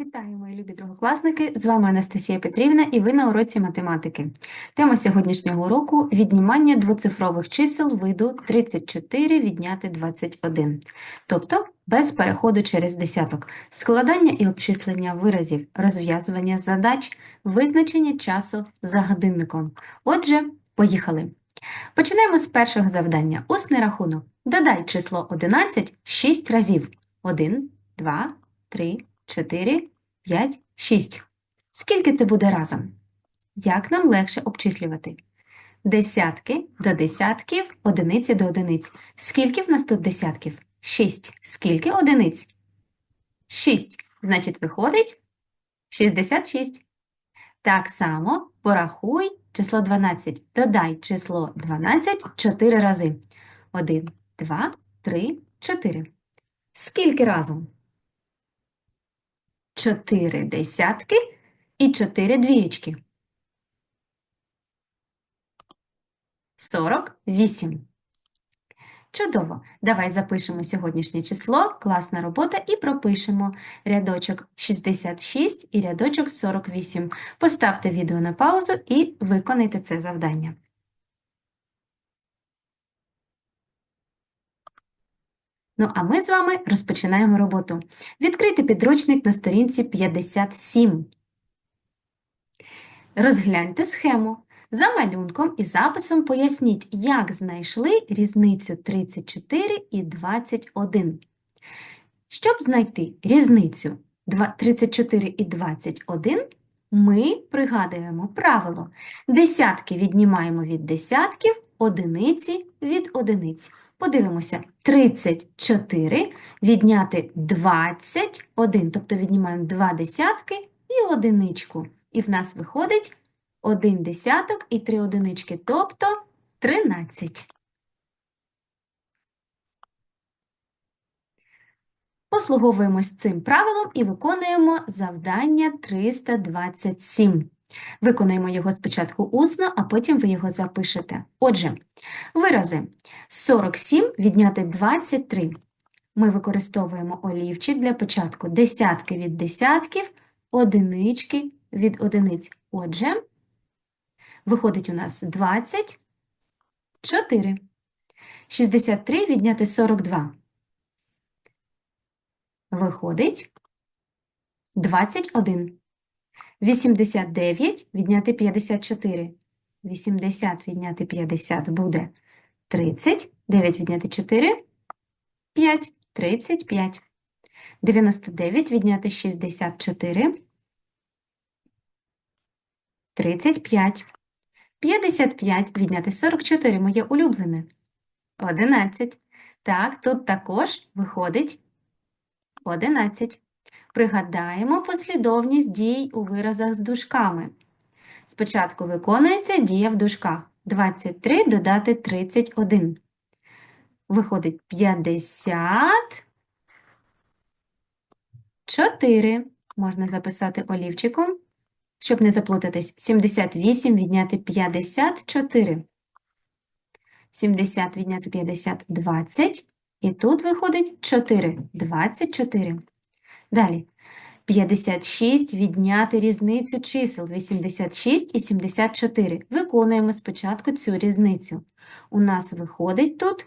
Вітаю, мої любі другокласники! З вами Анастасія Петрівна і ви на уроці математики. Тема сьогоднішнього уроку – віднімання двоцифрових чисел виду 34 відняти 21. Тобто без переходу через десяток, складання і обчислення виразів, розв'язування задач, визначення часу за годинником. Отже, поїхали! Починаємо з першого завдання. Усний рахунок. Додай число 11 6 разів. 1, 2, 3, 4, 5, 6. Скільки це буде разом? Як нам легше обчислювати? Десятки до десятків, одиниці до одиниць. Скільки в нас тут десятків? 6. Скільки одиниць? 6. Значить, виходить 66. Так само порахуй число 12. Додай число 12 4 рази. 1, 2, 3, 4. Скільки разом? 4 десятки і 4 двієчки. 48. Чудово! Давай запишемо сьогоднішнє число, класна робота, і пропишемо рядочок 66 і рядочок 48. Поставте відео на паузу і виконайте це завдання. Ну, а ми з вами розпочинаємо роботу. Відкрийте підручник на сторінці 57. Розгляньте схему. За малюнком і записом поясніть, як знайшли різницю 34 і 21. Щоб знайти різницю 34 і 21, ми пригадуємо правило. Десятки віднімаємо від десятків, одиниці від одиниць. Подивимося, 34 відняти 21, тобто віднімаємо два десятки і одиничку. І в нас виходить один десяток і три одинички, тобто 13. Послуговуємось цим правилом і виконуємо завдання 327. Виконаємо його спочатку усно, а потім ви його запишете. Отже, вирази 47 відняти 23. Ми використовуємо олівчик для початку десятки від десятків, одинички від одиниць. Отже, виходить у нас 24. 63 відняти 42. Виходить 21. 89 відняти 54. 80 відняти 50 буде 30. 9 відняти 4 – 5. 35. 99 відняти 64 – 35. 55 відняти 44 – моє улюблене. 11. Так, тут також виходить 11. Пригадаємо послідовність дій у виразах з дужками. Спочатку виконується дія в дужках. 23 додати 31. Виходить 54. Можна записати олівчиком, щоб не заплутатись. 78 відняти 54. 70 відняти 50 – 20. І тут виходить 4. 24. Далі. 56 відняти різницю чисел 86 і 74. Виконуємо спочатку цю різницю. У нас виходить тут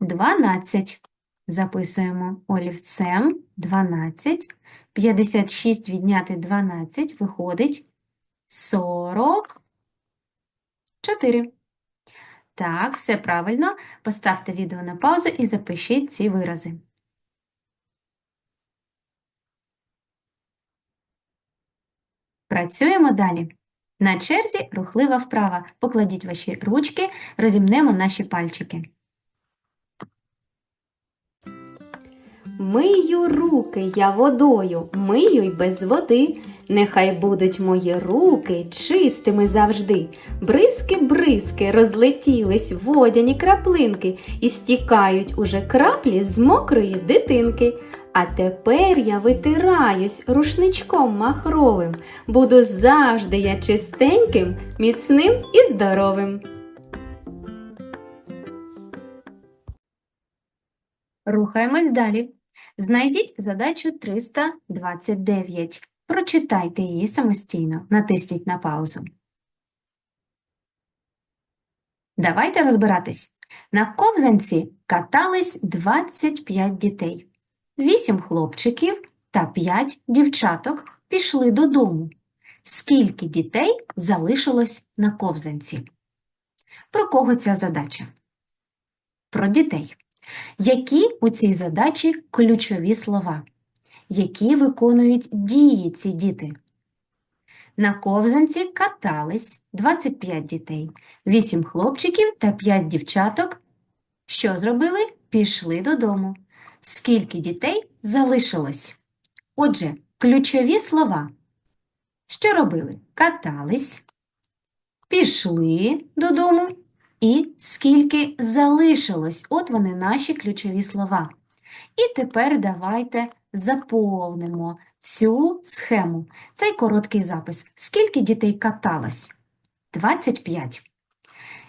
12. Записуємо олівцем 12. 56 відняти 12 виходить 44. Так, все правильно. Поставте відео на паузу і запишіть ці вирази. Працюємо далі. На черзі рухлива вправа. Покладіть ваші ручки, розімнемо наші пальчики. Мию руки я водою, мию й без води. Нехай будуть мої руки чистими завжди. Бризки-бризки розлетілись водяні краплинки і стікають уже краплі з мокрої дитинки. А тепер я витираюсь рушничком махровим. Буду завжди я чистеньким, міцним і здоровим. Рухаємось далі. Знайдіть задачу 329. Прочитайте її самостійно. Натисніть на паузу. Давайте розбиратись. На ковзанці катались 25 дітей. 8 хлопчиків та 5 дівчаток пішли додому. Скільки дітей залишилось на ковзанці? Про кого ця задача? Про дітей. Які у цій задачі ключові слова? Які виконують дії ці діти? На ковзанці катались 25 дітей, 8 хлопчиків та 5 дівчаток. Що зробили? Пішли додому. Скільки дітей залишилось? Отже, ключові слова. Що робили? Катались, пішли додому і скільки залишилось. От вони наші ключові слова. І тепер давайте заповнимо цю схему, цей короткий запис. Скільки дітей каталось? 25.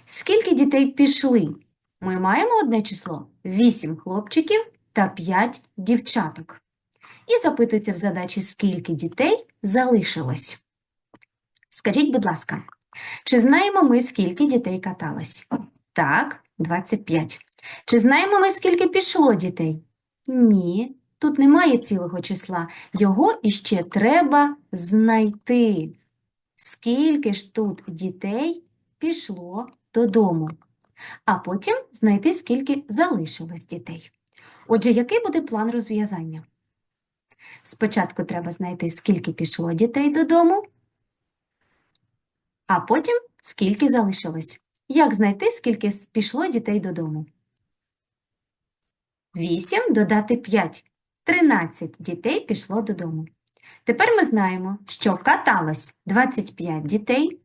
Скільки дітей пішли? Ми маємо одне число 8 хлопчиків та 5 дівчаток. І запитується в задачі, скільки дітей залишилось. Скажіть, будь ласка, чи знаємо ми, скільки дітей каталось? Так, 25. Чи знаємо ми, скільки пішло дітей? Ні, тут немає цілого числа. Його іще треба знайти. Скільки ж тут дітей пішло додому? А потім знайти, скільки залишилось дітей. Отже, який буде план розв'язання? Спочатку треба знайти, скільки пішло дітей додому, а потім скільки залишилось. Як знайти, скільки пішло дітей додому? 8 додати 5. 13 дітей пішло додому. Тепер ми знаємо, що каталось 25 дітей,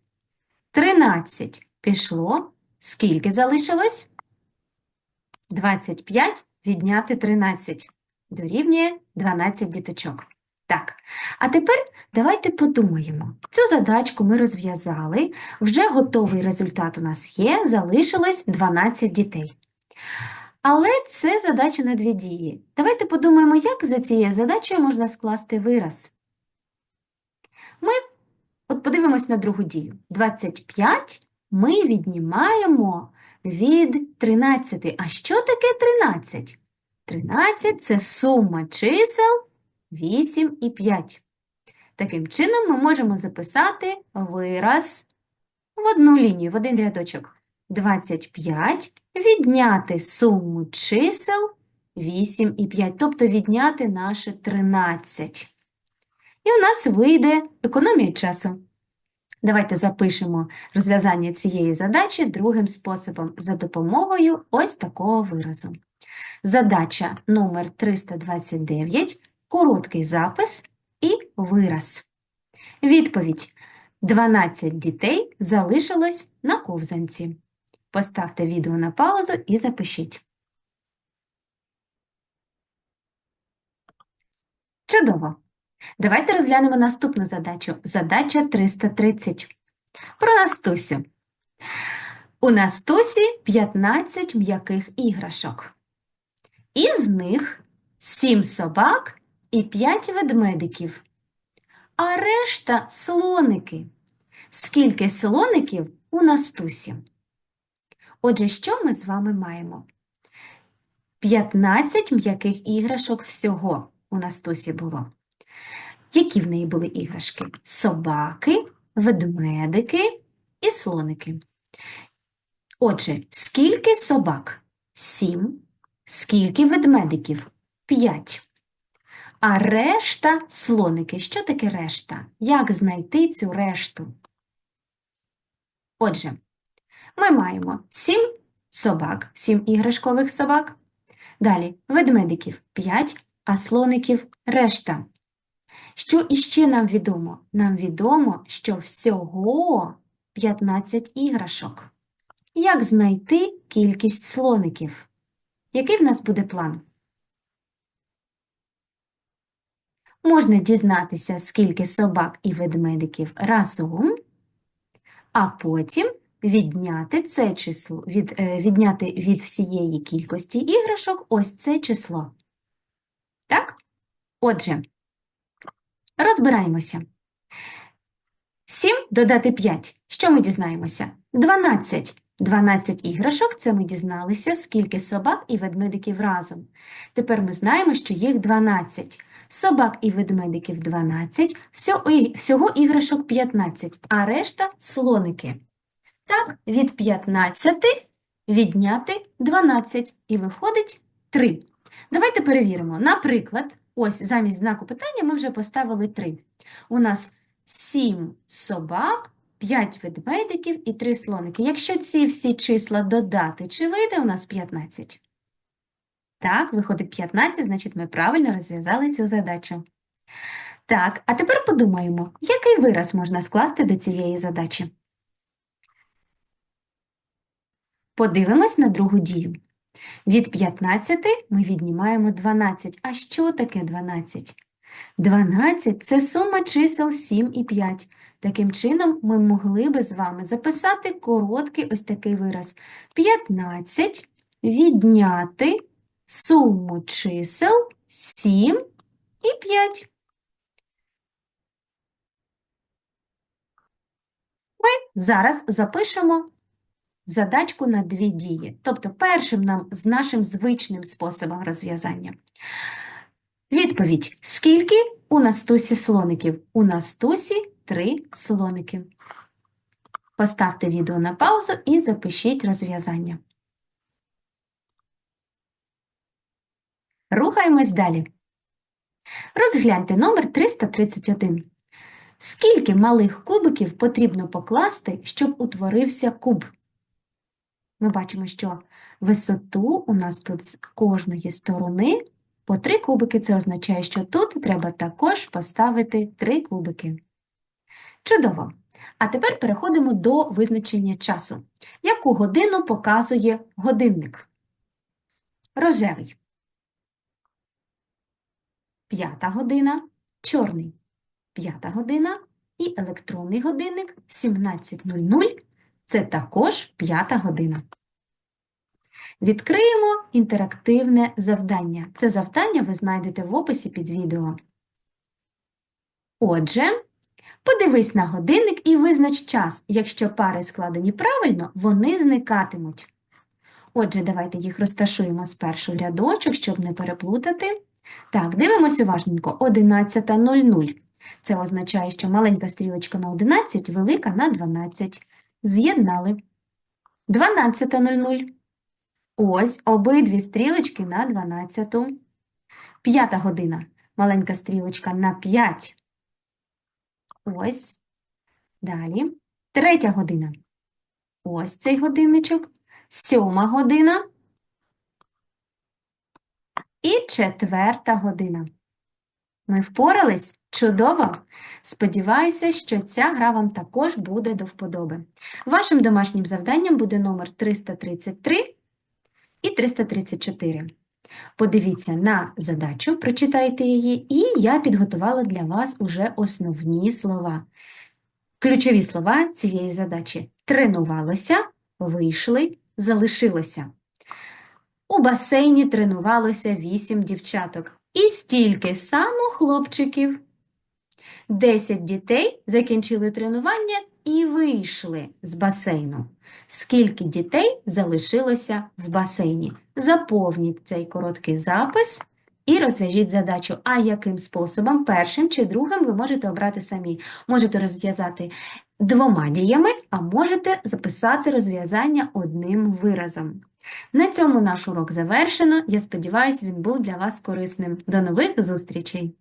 13 пішло. Скільки залишилось? 25 відняти 13 дорівнює 12 діточок. Так, а тепер давайте подумаємо. Цю задачку ми розв'язали, вже готовий результат у нас є, залишилось 12 дітей. Але це задача на дві дії. Давайте подумаємо, як за цією задачею можна скласти вираз. Ми от подивимось на другу дію. 25 ми віднімаємо від 13. А що таке 13? 13 – це сума чисел 8 і 5. Таким чином, ми можемо записати вираз в одну лінію, в один рядочок. 25 відняти суму чисел 8 і 5, тобто відняти наше 13. І у нас вийде економія часу. Давайте запишемо розв'язання цієї задачі другим способом за допомогою ось такого виразу. Задача номер 329, короткий запис і вираз. Відповідь. 12 дітей залишилось на ковзанці. Поставте відео на паузу і запишіть. Чудово! Давайте розглянемо наступну задачу. Задача 330. Про Настусю. У Настусі 15 м'яких іграшок. Із них 7 собак і 5 ведмедиків. А решта слоники. Скільки слоників у Настусі? Отже, що ми з вами маємо? 15 м'яких іграшок всього у Настусі було. Які в неї були іграшки? Собаки, ведмедики і слоники. Отже, скільки собак? Сім. Скільки ведмедиків? П'ять. А решта слоники. Що таке решта? Як знайти цю решту? Отже, ми маємо сім собак, сім іграшкових собак. Далі ведмедиків 5, а слоників решта. Що іще нам відомо? Нам відомо, що всього 15 іграшок. Як знайти кількість слоників? Який в нас буде план? Можна дізнатися, скільки собак і ведмедиків разом, а потім відняти це число, від, е, відняти від всієї кількості іграшок ось це число. Так? Отже, розбираємося. 7 додати 5. Що ми дізнаємося? 12. 12 іграшок – це ми дізналися, скільки собак і ведмедиків разом. Тепер ми знаємо, що їх 12. Собак і ведмедиків 12, всього, іграшок 15, а решта – слоники. Так, від 15 відняти 12 і виходить 3. Давайте перевіримо. Наприклад, ось замість знаку питання ми вже поставили 3. У нас 7 собак, 5 ведмедиків і 3 слоники. Якщо ці всі числа додати, чи вийде у нас 15? Так, виходить 15, значить ми правильно розв'язали цю задачу. Так, а тепер подумаємо, який вираз можна скласти до цієї задачі? Подивимось на другу дію. Від 15 ми віднімаємо 12. А що таке 12? 12 – це сума чисел 7 і 5. Таким чином, ми могли би з вами записати короткий ось такий вираз. 15 відняти суму чисел 7 і 5. Ми зараз запишемо задачку на дві дії. Тобто першим нам з нашим звичним способом розв'язання. Відповідь. Скільки у Настусі слоників? У Настусі три слоники. Поставте відео на паузу і запишіть розв'язання. Рухаємось далі. Розгляньте номер 331. Скільки малих кубиків потрібно покласти, щоб утворився куб? Ми бачимо, що висоту у нас тут з кожної сторони по три кубики. Це означає, що тут треба також поставити три кубики. Чудово! А тепер переходимо до визначення часу. Яку годину показує годинник? Рожевий. П'ята година, чорний. П'ята година і електронний годинник 17.00 – це також п'ята година. Відкриємо інтерактивне завдання. Це завдання ви знайдете в описі під відео. Отже, подивись на годинник і визнач час. Якщо пари складені правильно, вони зникатимуть. Отже, давайте їх розташуємо спершу в рядочок, щоб не переплутати. Так, дивимося уважненько. 11.00. Це означає, що маленька стрілочка на 11, велика на 12. З'єднали. 12.00. Ось обидві стрілочки на 12. П'ята година. Маленька стрілочка на 5. Ось. Далі. Третя година. Ось цей годинничок. Сьома година. І четверта година. Ми впорались? Чудово! Сподіваюся, що ця гра вам також буде до вподоби. Вашим домашнім завданням буде номер 333 і 334. Подивіться на задачу, прочитайте її, і я підготувала для вас уже основні слова. Ключові слова цієї задачі тренувалося, вийшли, залишилося. У басейні тренувалося вісім дівчаток і стільки само хлопчиків. Десять дітей закінчили тренування і вийшли з басейну. Скільки дітей залишилося в басейні? Заповніть цей короткий запис і розв'яжіть задачу. А яким способом, першим чи другим, ви можете обрати самі. Можете розв'язати двома діями, а можете записати розв'язання одним виразом. На цьому наш урок завершено. Я сподіваюся, він був для вас корисним. До нових зустрічей!